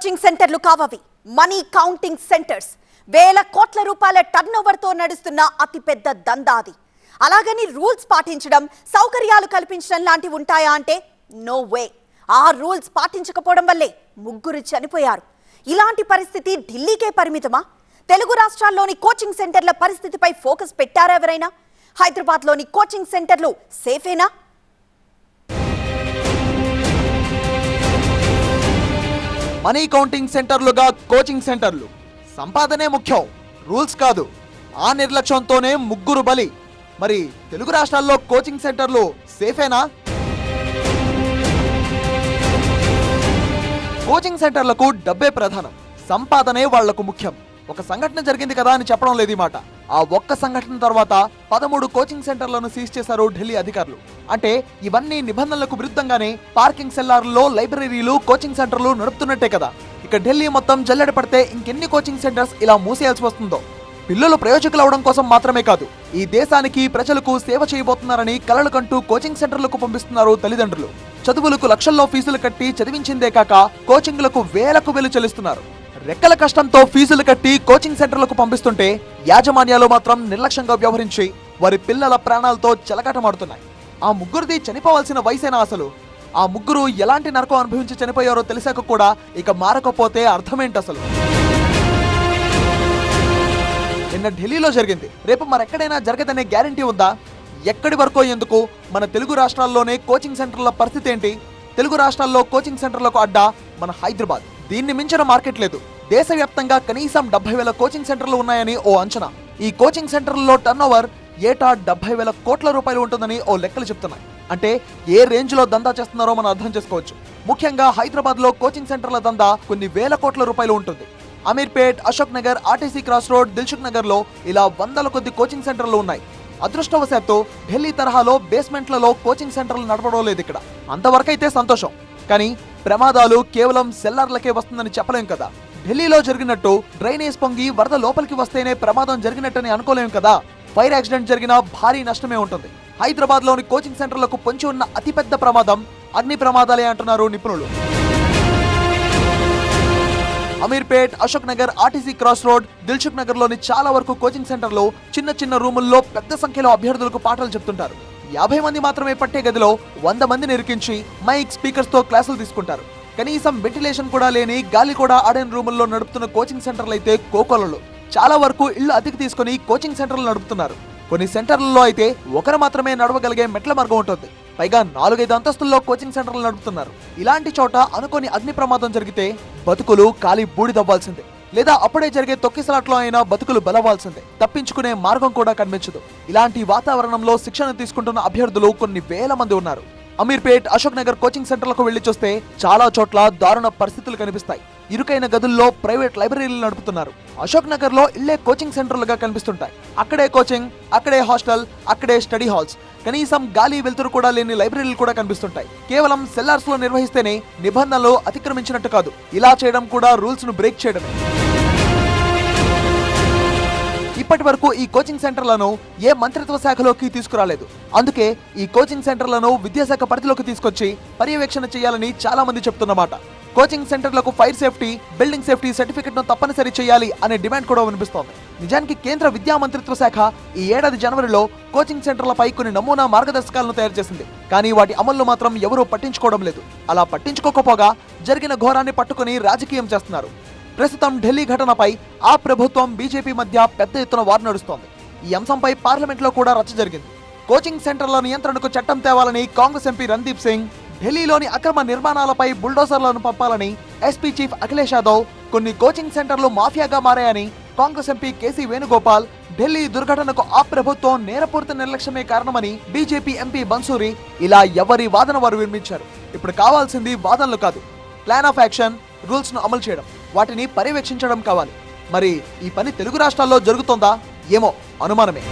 Coaching సెంటర్లు కావవి. Money counting centres వేల కోట్ల రూపాయల టర్నోవర్తో నడుస్తున్న అతిపెద్ద దందాది అలాగని రూల్స్ పాటించడం సౌకర్యాలు కల్పించడం లాంటివి ఉంటాయా అంటే నో వే ఆ రూల్స్ పాటించకపోవడం వల్లే ముగ్గురు చనిపోయారు. ఇలాంటి పరిస్థితి ఢిల్లీకే పరిమితమా? తెలుగు రాష్ట్రాల్లోని కోచింగ్ సెంటర్ల పరిస్థితిపై ఫోకస్ పెట్టారా ఎవరైనా? హైదరాబాద్లోని కోచింగ్ సెంటర్లు సేఫేనా మనీ కౌంటింగ్ సెంటర్లుగా కోచింగ్ సెంటర్లు. సంపాదనే ముఖ్యం రూల్స్ కాదు. ఆ నిర్లక్ష్యంతోనే ముగ్గురు బలి. మరి తెలుగు రాష్ట్రాల్లో కోచింగ్ సెంటర్లు సేఫేనా? కోచింగ్ సెంటర్లకు డబ్బే ప్రధానం సంపాదనే వాళ్ళకు ముఖ్యం. ఒక సంఘటన జరిగింది కదా అని చెప్పడం లేదు ఈ మాట. ఆ ఒక్క సంఘటన తర్వాత పదమూడు కోచింగ్ సెంటర్లను సీజ్ చేశారు ఢిల్లీ అధికారులు. అంటే ఇవన్నీ నిబంధనలకు విరుద్ధంగానే పార్కింగ్ సెల్లార్లలో లైబ్రరీలు కోచింగ్ సెంటర్లు నడుపుతున్నట్టే కదా. ఇక ఢిల్లీ మొత్తం జల్లెడ పడితే ఇంకెన్ని కోచింగ్ సెంటర్స్ ఇలా మూసేయాల్సి వస్తుందో? పిల్లలు ప్రయోజకులు అవడం కోసం మాత్రమే కాదు ఈ దేశానికి ప్రజలకు సేవ చేయబోతున్నారని కలలు కంటూ కోచింగ్ సెంటర్లకు పంపిస్తున్నారు తల్లిదండ్రులు. చదువులకు లక్షల్లో ఫీజులు కట్టి చదివించిందే కాక కోచింగ్లకు వేలకు వేలు చెల్లిస్తున్నారు. రెక్కల కష్టంతో ఫీజులు కట్టి కోచింగ్ సెంటర్లకు పంపిస్తుంటే యాజమాన్యాలు మాత్రం నిర్లక్ష్యంగా వ్యవహరించి వారి పిల్లల ప్రాణాలతో చెలగాటమాడుతున్నాయి. ఆ ముగ్గురిది చనిపోవాల్సిన వయసేనా అసలు? ఆ ముగ్గురు ఎలాంటి నరకం అనుభవించి చనిపోయారో తెలిసాక కూడా ఇక మారకపోతే అర్థమేంటి అసలు? నిన్న ఢిల్లీలో జరిగింది. రేపు మరెక్కడైనా జరగదనే గ్యారంటీ ఉందా? ఎక్కడి వరకు ఎందుకు? మన తెలుగు రాష్ట్రాల్లోనే కోచింగ్ సెంటర్ల పరిస్థితి ఏంటి? తెలుగు రాష్ట్రాల్లో కోచింగ్ సెంటర్లకు అడ్డా మన హైదరాబాద్. దీన్ని మించిన మార్కెట్ లేదు. దేశవ్యాప్తంగా కనీసం డెబ్బై వేల కోచింగ్ సెంటర్లు ఉన్నాయని ఓ అంచనా. ఈ కోచింగ్ సెంటర్లలో టర్న్ ఓవర్ ఏటా డెబ్బై వేల కోట్ల రూపాయలు ఉంటుందని ఓ లెక్కలు చెప్తున్నాయి. అంటే ఏ రేంజ్లో దందా చేస్తున్నారో మనం అర్థం చేసుకోవచ్చు. ముఖ్యంగా హైదరాబాద్లో కోచింగ్ సెంటర్ల దందా కొన్ని వేల కోట్ల రూపాయలు ఉంటుంది. Ameerpet Ashok Nagar RTC cross road Dilsukh నగర్లో ఇలా వందల కొద్ది కోచింగ్ సెంటర్లు ఉన్నాయి. అదృష్టవశాత్తు ఢిల్లీ తరహాలో బేస్మెంట్లలో కోచింగ్ సెంటర్లు నడపడం లేదు ఇక్కడ. అంతవరకైతే సంతోషం. కానీ ప్రమాదాలు కేవలం సెల్లార్లకే వస్తుందని చెప్పలేం కదా. ఢిల్లీలో జరిగినట్టు డ్రైనేజ్ పొంగి వరద లోపలికి వస్తేనే ప్రమాదం జరిగినట్టని అనుకోలేం కదా. ఫైర్ యాక్సిడెంట్ జరిగినా భారీ నష్టమే ఉంటుంది. హైదరాబాద్లోని కోచింగ్ సెంటర్లకు పొంచి ఉన్న అతిపెద్ద ప్రమాదం అగ్ని ప్రమాదాలే అంటున్నారు నిపుణులు. Ameerpet Ashok Nagar RTC cross road Dilsukh నగర్లోని చాలా వరకు కోచింగ్ సెంటర్లో చిన్న చిన్న రూముల్లో పెద్ద సంఖ్యలో అభ్యర్థులకు పాఠాలు చెప్తుంటారు. యాభై మంది మాత్రమే పట్టే గదిలో వంద మందిని ఇరికించి మైక్ స్పీకర్స్తో క్లాసులు తీసుకుంటారు. కనీసం వెంటిలేషన్ కూడా లేని గాలి కూడా ఆడని రూముల్లో నడుపుతున్న కోచింగ్ సెంటర్లు అయితే కోకొలలు. చాలా వరకు ఇళ్ళు అతికి తీసుకుని కోచింగ్ సెంటర్లు నడుపుతున్నారు. కొన్ని సెంటర్లలో అయితే ఒకరు మాత్రమే నడవగలిగే మెట్ల మార్గం ఉంటుంది. పైగా నాలుగైదు అంతస్తుల్లో కోచింగ్ సెంటర్లు నడుపుతున్నారు. ఇలాంటి చోట అనుకోని అగ్ని ప్రమాదం జరిగితే బతుకులు కాలి బూడిదవ్వాల్సిందే. లేదా అప్పుడే జరిగే తొక్కిసలాట్లో అయినా బతుకులు బలవాల్సిందే. తప్పించుకునే మార్గం కూడా కనిపించదు. ఇలాంటి వాతావరణంలో శిక్షణ తీసుకుంటున్న అభ్యర్థులు కొన్ని వేల మంది ఉన్నారు. అమీర్పేట్ అశోక్ నగర్ కోచింగ్ సెంటర్లకు వెళ్ళి చూస్తే చాలా చోట్ల దారుణ పరిస్థితులు కనిపిస్తాయి. ఇరుకైన గదుల్లో ప్రైవేట్ లైబ్రరీలు నడుపుతున్నారు. అశోక్ నగర్లో ఇళ్ళే కోచింగ్ సెంటర్లుగా కనిపిస్తుంటాయి. అక్కడే కోచింగ్ అక్కడే హాస్టల్ అక్కడే స్టడీ హాల్స్. కనీసం గాలి వెలుతురు కూడా లేని లైబ్రరీలు కూడా కనిపిస్తుంటాయి. కేవలం సెల్లార్స్లో నిర్వహిస్తేనే నిబంధనలు అతిక్రమించినట్టు కాదు. ఇలా చేయడం కూడా రూల్స్ను బ్రేక్ చేయడమే. ఇప్పటి వరకు ఈ కోచింగ్ సెంటర్లను ఏ మంత్రిత్వ శాఖలోకి తీసుకురాలేదు. అందుకే ఈ కోచింగ్ సెంటర్లను విద్యాశాఖ పరిధిలోకి తీసుకొచ్చి పర్యవేక్షణ చేయాలని చాలా మంది చెప్తున్నమాట. కోచింగ్ సెంటర్లకు ఫైర్ సేఫ్టీ బిల్డింగ్ సేఫ్టీ సర్టిఫికెట్ను తప్పనిసరి చేయాలి అనే డిమాండ్ కూడా వినిపిస్తోంది. నిజానికి కేంద్ర విద్యా మంత్రిత్వ శాఖ ఈ ఏడాది జనవరిలో కోచింగ్ సెంటర్లపై కొన్ని నమూనా మార్గదర్శకాలను తయారు చేసింది. కానీ వాటి అమలు మాత్రం ఎవరూ పట్టించుకోవడం లేదు. అలా పట్టించుకోకపోగా జరిగిన ఘోరాన్ని పట్టుకుని రాజకీయం చేస్తున్నారు. ప్రస్తుతం ఢిల్లీ ఘటనపై ఆ ప్రభుత్వం బీజేపీ మధ్య పెద్ద ఎత్తున వారు నడుస్తోంది. ఈ అంశంపై పార్లమెంట్లో కూడా రచ్చ జరిగింది. కోచింగ్ సెంటర్ల నియంత్రణకు చట్టం తేవాలని కాంగ్రెస్ ఎంపీ రణదీప్ సింగ్ ఢిల్లీలోని అక్రమ నిర్మాణాలపై బుల్డోజర్లను పంపాలని ఎస్పీ చీఫ్ అఖిలేష్ యాదవ్ కొన్ని కోచింగ్ సెంటర్లు మాఫియాగా మారాయని కాంగ్రెస్ ఎంపీ కేసీ వేణుగోపాల్ ఢిల్లీ దుర్ఘటనకు ఆ ప్రభుత్వం నేరపూర్తి నిర్లక్ష్యమే కారణమని బీజేపీ ఎంపీ బన్సూరి ఇలా ఎవరి వాదన వారు వినిపించారు. ఇప్పుడు కావాల్సింది వాదనలు కాదు. ప్లాన్ ఆఫ్ యాక్షన్ రూల్స్ను అమలు చేయడం వాటిని పర్యవేక్షించడం కావాలి. మరి ఈ పని తెలుగు రాష్ట్రాల్లో జరుగుతోందా? ఏమో అనుమానమే.